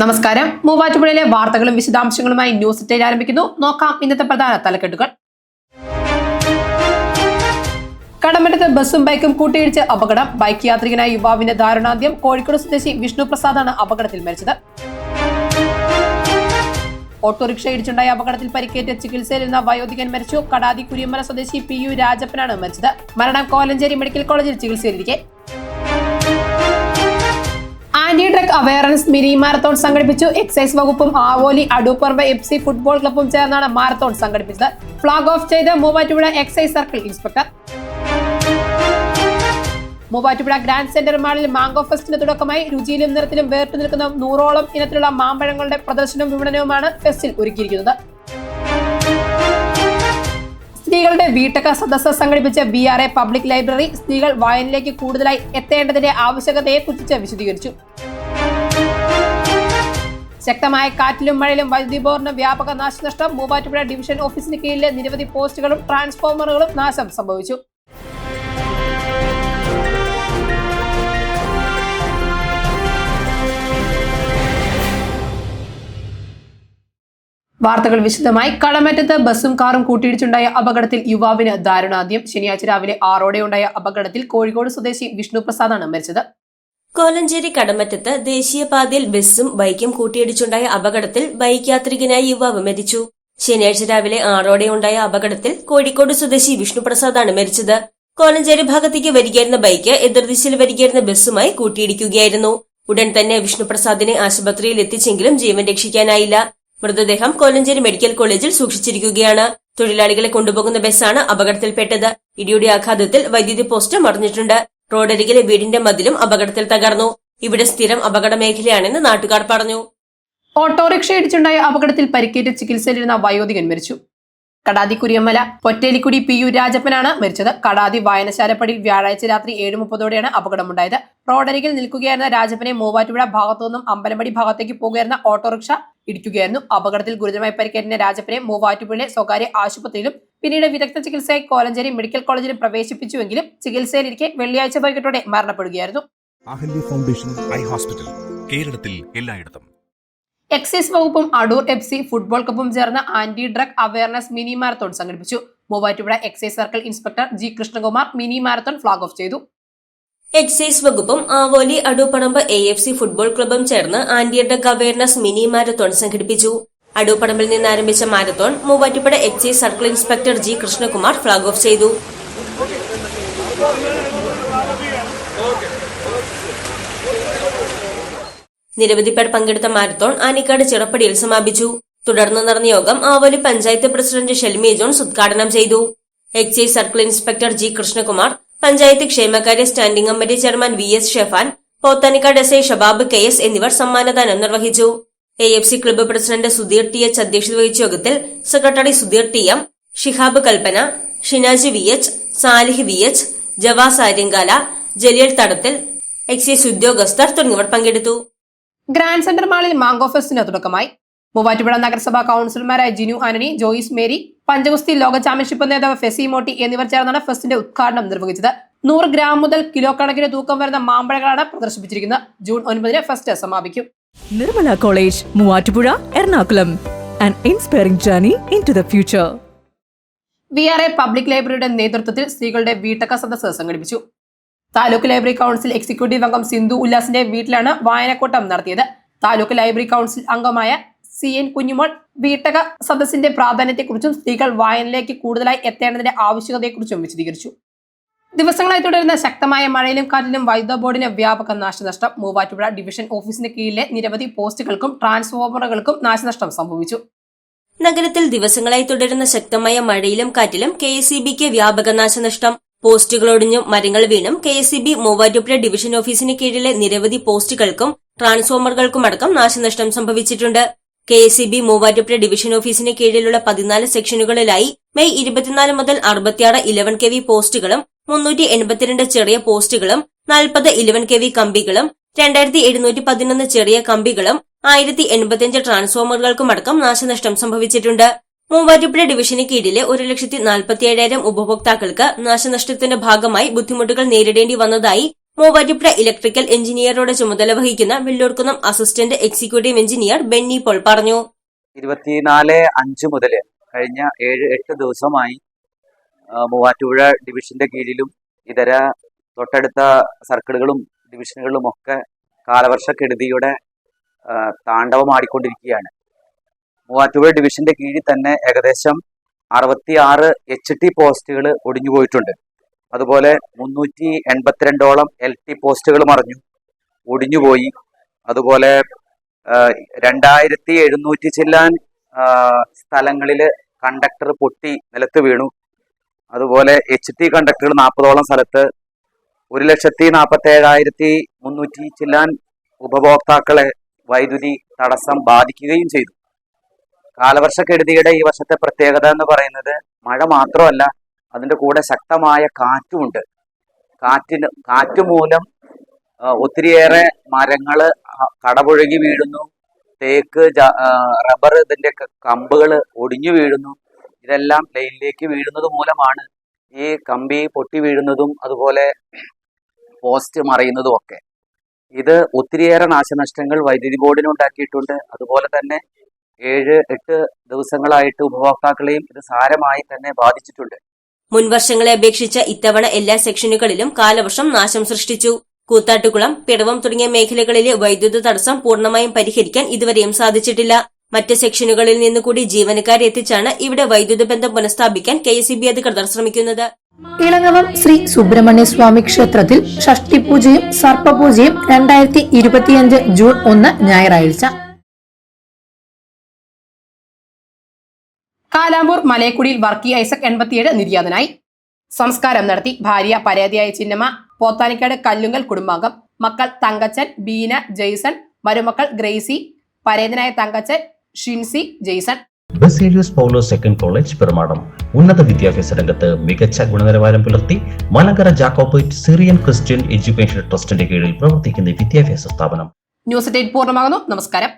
നമസ്കാരം. മൂവാറ്റുപുഴയിലെ വാർത്തകളും വിശദാംശങ്ങളുമായി ന്യൂസ് ഡേറ്റ് ആരംഭിക്കുന്നു. നോക്കാം ഇന്നത്തെ പ്രധാന തലക്കെട്ടുകൾ. കടമറ്റത്ത് ബസ്സും ബൈക്കും കൂട്ടിയിടിച്ച് അപകടം. ബൈക്ക് യാത്രികനായ യുവാവിന്റെ ദാരുണാന്ത്യം. കോഴിക്കോട് സ്വദേശി വിഷ്ണു പ്രസാദാണ് അപകടത്തിൽ മരിച്ചത്. ഓട്ടോറിക്ഷ ഇടിച്ചുണ്ടായ അപകടത്തിൽ പരിക്കേറ്റ് ചികിത്സയിലിരുന്ന വയോധികൻ മരിച്ചു. കടാതി കുരിയമ്മല സ്വദേശി പി യു രാജപ്പനാണ് മരിച്ചത്. മരണം കോലഞ്ചേരി മെഡിക്കൽ കോളേജിൽ ചികിത്സയിലിരിക്കെ. Anti drug awareness mini marathon സംഘടിപ്പിച്ചു. എക്സൈസ് വകുപ്പും ആവോലി അടൂപ്പർവ എഫ് സി ഫുട്ബോൾ ക്ലബ്ബും ചേർന്നാണ് മാരത്തോൺ സംഘടിപ്പിച്ചത്. ഫ്ളാഗ് ഓഫ് ചെയ്ത് Muvattupuzha excise circle inspector Muvattupuzha grand centre മാളിൽ മാംഗോ ഫെസ്റ്റിന് തുടക്കമായി. രുചിയിലും നിറത്തിലും വേർട്ടു നിൽക്കുന്ന നൂറോളം ഇനത്തിലുള്ള മാമ്പഴങ്ങളുടെ പ്രദർശനവും വിപണനവുമാണ് ഫെസ്റ്റിൽ ഒരുക്കിയിരിക്കുന്നത്. സ്ത്രീകളുടെ വീട്ടക സദസ്സ് സംഘടിപ്പിച്ച B R A public library സ്ത്രീകൾ വായനയിലേക്ക് കൂടുതലായി എത്തേണ്ടതിന്റെ ആവശ്യകതയെ കുറിച്ച് വിശദീകരിച്ചു. ശക്തമായ കാറ്റിലും മഴയിലും വൈദ്യുതി ബോർഡിന് വ്യാപക നാശനഷ്ടം മൂവാറ്റുപുഴ ഡിവിഷൻ ഓഫീസിന് കീഴിലെ നിരവധി പോസ്റ്റുകളും ട്രാൻസ്ഫോമറുകളും നാശം സംഭവിച്ചു. വാർത്തകൾ വിശദമായി. കളമറ്റത്ത് ബസ്സും കാറും കൂട്ടിയിടിച്ചുണ്ടായ അപകടത്തിൽ യുവാവിന് ദാരുണാദ്യം ശനിയാഴ്ച രാവിലെ ആറോടെ ഉണ്ടായ അപകടത്തിൽ കോഴിക്കോട് സ്വദേശി വിഷ്ണുപ്രസാദാണ് മരിച്ചത്. കോലഞ്ചേരി കടമറ്റത്ത് ദേശീയപാതയിൽ ബസ്സും ബൈക്കും കൂട്ടിയിടിച്ചുണ്ടായ അപകടത്തിൽ ബൈക്ക് യാത്രികനായ യുവാവ് മരിച്ചു. ശനിയാഴ്ച രാവിലെ ആറോടെ ഉണ്ടായ അപകടത്തിൽ കോഴിക്കോട് സ്വദേശി വിഷ്ണുപ്രസാദാണ് മരിച്ചത്. കോലഞ്ചേരി ഭാഗത്തേക്ക് വരികയായിരുന്ന ബൈക്ക് എതിർദിശയിൽ വരികയായിരുന്ന ബസ്സുമായി കൂട്ടിയിടിക്കുകയായിരുന്നു. ഉടൻ തന്നെ വിഷ്ണുപ്രസാദിനെ ആശുപത്രിയിൽ എത്തിച്ചെങ്കിലും ജീവൻ രക്ഷിക്കാനായില്ല. മൃതദേഹം കോലഞ്ചേരി മെഡിക്കൽ കോളേജിൽ സൂക്ഷിച്ചിരിക്കുകയാണ്. തൊഴിലാളികളെ കൊണ്ടുപോകുന്ന ബസ്സാണ് അപകടത്തിൽപ്പെട്ടത്. ഇടിയുടെ ആഘാതത്തിൽ വൈദ്യുതി പോസ്റ്റ് മറിഞ്ഞിട്ടുണ്ട്. റോഡരികിലെ വീടിന്റെ മതിലും അപകടത്തിൽ തകർന്നു. ഇവിടെ സ്ഥിരം അപകട മേഖലയാണെന്ന് നാട്ടുകാർ പറഞ്ഞു. ഓട്ടോറിക്ഷ ഇടിച്ചുണ്ടായ അപകടത്തിൽ പരിക്കേറ്റ് ചികിത്സയിലിരുന്ന വയോധികൻ മരിച്ചു. കടാതി കുരിയമ്മല പൊറ്റേലിക്കുടി പി യു രാജപ്പനാണ് മരിച്ചത്. കടാതി വായനശാലപ്പടിയിൽ വ്യാഴാഴ്ച രാത്രി ഏഴ് മുപ്പതോടെയാണ് അപകടമുണ്ടായത്. റോഡരികിൽ നിൽക്കുകയായിരുന്ന രാജപ്പനെ മൂവാറ്റുപുഴ ഭാഗത്തു നിന്നും അമ്പലമടി ഭാഗത്തേക്ക് പോകുകയായിരുന്ന ഓട്ടോറിക്ഷ ഇടിക്കുകയായിരുന്നു. അപകടത്തിൽ ഗുരുതരമായി പരിക്കേറ്റ രാജപ്പനെ മൂവാറ്റുപുഴയിലെ സ്വകാര്യ ആശുപത്രിയിലും പിന്നീട് വിദഗ്ധ ചികിത്സയായി കോലഞ്ചേരി മെഡിക്കൽ കോളേജിലും പ്രവേശിപ്പിച്ചുവെങ്കിലും ചികിത്സയിലിരിക്കെ വെള്ളിയാഴ്ച വൈകിട്ടോടെ മരണപ്പെടുകയായിരുന്നു. അഹല്യ ഫൗണ്ടേഷൻ ഐ ഹോസ്പിറ്റൽ കേരളത്തിൽ എല്ലായിടത്തും. എക്സൈസ് വകുപ്പും അടൂർ എഫ് സി ഫുട്ബോൾ കപ്പും ചേർന്ന് anti drug awareness mini marathon സംഘടിപ്പിച്ചു. Muvattupuzha excise circle inspector G Krishnakumar mini marathon flag off ചെയ്തു. എക്സൈസ് വകുപ്പും Avoli Adooppadamb A F C football ക്ലബും ചേർന്ന് anti drug awareness mini marathon സംഘടിപ്പിച്ചു. അടൂപ്പടമ്പിൽ നിന്ന് ആരംഭിച്ച marathon Muvattupuzha excise circle inspector G Krishnakumar flag off ചെയ്തു. നിരവധി പേർ പങ്കെടുത്ത മാരത്തോൺ ആനിക്കാട് ചിറപ്പടിയിൽ സമാപിച്ചു. തുടർന്ന് നടന്ന യോഗം ആവോലി പഞ്ചായത്ത് പ്രസിഡന്റ് ഷെൽമി ജോൺസ് ഉദ്ഘാടനം ചെയ്തു. Excise circle inspector G Krishnakumar panchayat ക്ഷേമകാര്യ standing committee chairman V S Shefan Pothanicad S I Shabab K S എന്നിവർ സമ്മാനദാനം നിർവഹിച്ചു. A F C club president Sudheer T H അധ്യക്ഷത വഹിച്ച യോഗത്തിൽ secretary Sudheer T M Shihab Kalpana Shinaji V H Salih V H Javas Aryankala Jaleel Thadathil excise ഉദ്യോഗസ്ഥർ തുടങ്ങിയവർ പങ്കെടുത്തു. Grand centre മാളിൽ മാംഗോ ഫെസ്റ്റിന് തുടക്കമായി. മൂവാറ്റുപുഴ നഗരസഭാ കൌൺസിലർമാരായ ജിനു ആന്റണി ജോയിസ് മേരി പഞ്ചഗുസ്തി ലോക ചാമ്പ്യൻഷിപ്പ് നേതാവ് ഫെസി മോട്ടി എന്നിവർ ചേർന്നാണ് ഫെസ്റ്റിന്റെ ഉദ്ഘാടനം നിർവഹിച്ചത്. നൂറ് ഗ്രാം മുതൽ കിലോ കണക്കിന് തൂക്കം വരുന്ന മാമ്പഴങ്ങളാണ് പ്രദർശിപ്പിച്ചിരിക്കുന്നത്. ജൂൺ ഒൻപതിന് ഫെസ്റ്റ് സമാപിക്കും. Nirmala college Muvattupuzha Ernakulam. An inspiring journey in to the future V R A public ലൈബ്രറിയുടെ നേതൃത്വത്തിൽ സ്ത്രീകളുടെ വീട്ടക സദസ്സ് സംഘടിപ്പിച്ചു. താലൂക്ക് ലൈബ്രറി കൗൺസിൽ എക്സിക്യൂട്ടീവ് അംഗം സിന്ധു ഉല്ലാസിന്റെ വീട്ടിലാണ് വായനക്കൂട്ടം നടത്തിയത്. താലൂക്ക് ലൈബ്രറി കൗൺസിൽ അംഗമായ സി എൻ കുഞ്ഞുമോൾ വീട്ടക സദസ്സിന്റെ പ്രാധാന്യത്തെക്കുറിച്ചും സ്ത്രീകൾ വായനയിലേക്ക് കൂടുതലായി എത്തേണ്ടതിന്റെ ആവശ്യകതയെക്കുറിച്ചും വിശദീകരിച്ചു. ദിവസങ്ങളായി തുടരുന്ന ശക്തമായ മഴയിലും കാറ്റിലും വൈദ്യുത ബോർഡിന് വ്യാപക നാശനഷ്ടം. മൂവാറ്റുപുഴ ഡിവിഷൻ ഓഫീസിന് കീഴിലെ നിരവധി പോസ്റ്റുകൾക്കും ട്രാൻസ്ഫോമറുകൾക്കും നാശനഷ്ടം സംഭവിച്ചു. നഗരത്തിൽ ദിവസങ്ങളായി തുടരുന്ന ശക്തമായ മഴയിലും കാറ്റിലും കെ എസ് ബിക്ക് വ്യാപക നാശനഷ്ടം. പോസ്റ്റുകളൊടിഞ്ഞും മരങ്ങൾ വീണും K S B Muvattupuzha division ഓഫീസിന് കീഴിലെ നിരവധി പോസ്റ്റുകൾക്കും ട്രാൻസ്ഫോമറുകൾക്കുമടക്കം നാശനഷ്ടം സംഭവിച്ചിട്ടുണ്ട്. K S C B Muvattupuzha division ഓഫീസിന് കീഴിലുള്ള പതിനാല് സെക്ഷനുകളിലായി മെയ് ഇരുപത്തിനാല് മുതൽ അറുപത്തിയാറ് ഇലവൻ കെ വി പോസ്റ്റുകളും മുന്നൂറ്റി എൺപത്തിരണ്ട് ചെറിയ പോസ്റ്റുകളും നാൽപ്പത് ഇലവൻ കെ വി കമ്പികളും രണ്ടായിരത്തി എഴുന്നൂറ്റി പതിനൊന്ന് ചെറിയ കമ്പികളും ആയിരത്തി എൺപത്തിയഞ്ച് ട്രാൻസ്ഫോമറുകൾക്കുമടക്കം നാശനഷ്ടം സംഭവിച്ചിട്ടുണ്ട്. മൂവാറ്റുപുഴ ഡിവിഷന് കീഴിലെ ഒരു ലക്ഷത്തി നാൽപ്പത്തിയേഴായിരം ഉപഭോക്താക്കൾക്ക് നാശനഷ്ടത്തിന്റെ ഭാഗമായി ബുദ്ധിമുട്ടുകൾ നേരിടേണ്ടി വന്നതായി മൂവാറ്റുപുഴ ഇലക്ട്രിക്കൽ എഞ്ചിനീയറുടെ ചുമതല വഹിക്കുന്ന Velloorkunnam assistant executive engineer Benny Paul പറഞ്ഞു. ഇരുപത്തിനാല് അഞ്ച് മുതൽ കഴിഞ്ഞ ഏഴ് എട്ട് ദിവസമായി മൂവാറ്റുപുഴ ഡിവിഷന്റെ കീഴിലും ഇതര തൊട്ടടുത്ത സർക്കിളുകളും ഡിവിഷനുകളിലും ഒക്കെ കാലവർഷക്കെടുതിയുടെ താണ്ഡവമാടിക്കൊണ്ടിരിക്കുകയാണ് മൂവാറ്റുപുഴ ഡിവിഷന്റെ കീഴിൽ തന്നെ ഏകദേശം അറുപത്തി ആറ് എച്ച് ടി പോസ്റ്റുകൾ ഒടിഞ്ഞുപോയിട്ടുണ്ട് അതുപോലെ മുന്നൂറ്റി എൺപത്തിരണ്ടോളം എൽ ടി പോസ്റ്റുകൾ മറിഞ്ഞു ഒടിഞ്ഞുപോയി അതുപോലെ രണ്ടായിരത്തി എഴുന്നൂറ്റി ചില്ലാൻ സ്ഥലങ്ങളിൽ കണ്ടക്ടർ പൊട്ടി നിലത്ത് വീണു. അതുപോലെ എച്ച് ടി കണ്ടക്ടറുകൾ നാൽപ്പതോളം സ്ഥലത്ത് ഒരു ലക്ഷത്തി നാൽപ്പത്തി ഏഴായിരത്തി മുന്നൂറ്റി ചില്ലാൻ ഉപഭോക്താക്കളെ വൈദ്യുതി തടസ്സം ബാധിക്കുകയും ചെയ്തു. കാലവർഷക്കെടുതിയുടെ ഈ വർഷത്തെ പ്രത്യേകത എന്ന് പറയുന്നത് മഴ മാത്രമല്ല അതിന്റെ കൂടെ ശക്തമായ കാറ്റുമുണ്ട്. കാറ്റിന് കാറ്റ് മൂലം ഒത്തിരിയേറെ മരങ്ങൾ കടപുഴകി വീഴുന്നു. തേക്ക് റബ്ബർ ഇതിന്റെ കമ്പുകൾ ഒടിഞ്ഞു വീഴുന്നു. ഇതെല്ലാം ലൈനിലേക്ക് വീഴുന്നത് മൂലമാണ് ഈ കമ്പി പൊട്ടി വീഴുന്നതും അതുപോലെ പോസ്റ്റ് മറയുന്നതും ഒക്കെ. ഇത് ഒത്തിരിയേറെ നാശനഷ്ടങ്ങൾ വൈദ്യുതി ബോർഡിന് ഉണ്ടാക്കിയിട്ടുണ്ട്. അതുപോലെ തന്നെ ഏഴ് എട്ട് ദിവസങ്ങളായിട്ട് ഉപഭോക്താക്കളെയും ഇത് സാരമായി തന്നെ ബാധിച്ചിട്ടുണ്ട്. മുൻവർഷങ്ങളെ അപേക്ഷിച്ച് ഇത്തവണ എല്ലാ സെക്ഷനുകളിലും കാലവർഷം നാശം സൃഷ്ടിച്ചു. കൂത്താട്ടുകുളം പിറവം തുടങ്ങിയ മേഖലകളിലെ വൈദ്യുത തടസ്സം പൂർണമായും പരിഹരിക്കാൻ ഇതുവരെയും സാധിച്ചിട്ടില്ല. മറ്റ് സെക്ഷനുകളിൽ നിന്നുകൂടി ജീവനക്കാരെ എത്തിച്ചാണ് ഇവിടെ വൈദ്യുത ബന്ധം പുനഃസ്ഥാപിക്കാൻ കെ എസ് ബി അധികൃതർ ശ്രമിക്കുന്നത്. ഇളങ്ങവം ശ്രീ സുബ്രഹ്മണ്യ സ്വാമി ക്ഷേത്രത്തിൽ ഷഷ്ടിപൂജയും സർപ്പപൂജയും രണ്ടായിരത്തി ഇരുപത്തിയഞ്ച് ജൂൺ ഒന്ന് ഞായറാഴ്ച കാലാമ്പൂർ മലയക്കുടിയിൽ വർക്കി ഐസക് എൺപത്തിയേഴ് നിര്യാതനായി. സംസ്കാരം നടത്തി ഭാര്യ പരാതിയായ ചിന്നമ്മ പോത്താനിക്കാട് കല്ലുങ്കൽ കുടുംബാംഗം മക്കൾ തങ്കച്ചൻ ബീന ജെയ്സൺ മരുമക്കൾ ഗ്രേസി പരേതനായ Thankachan Shincy Jason. Baselios Paulose second college Perumadam. ഉന്നത വിദ്യാഭ്യാസ രംഗത്ത് മികച്ച ഗുണനിലവാരം പുലർത്തി Malankara Jacobite Syrian Christian education ട്രസ്റ്റിന്റെ കീഴിൽ പ്രവർത്തിക്കുന്ന വിദ്യാഭ്യാസ സ്ഥാപനം. ന്യൂസ് ഡേറ്റ് പൂർണമാകുന്നു. നമസ്കാരം.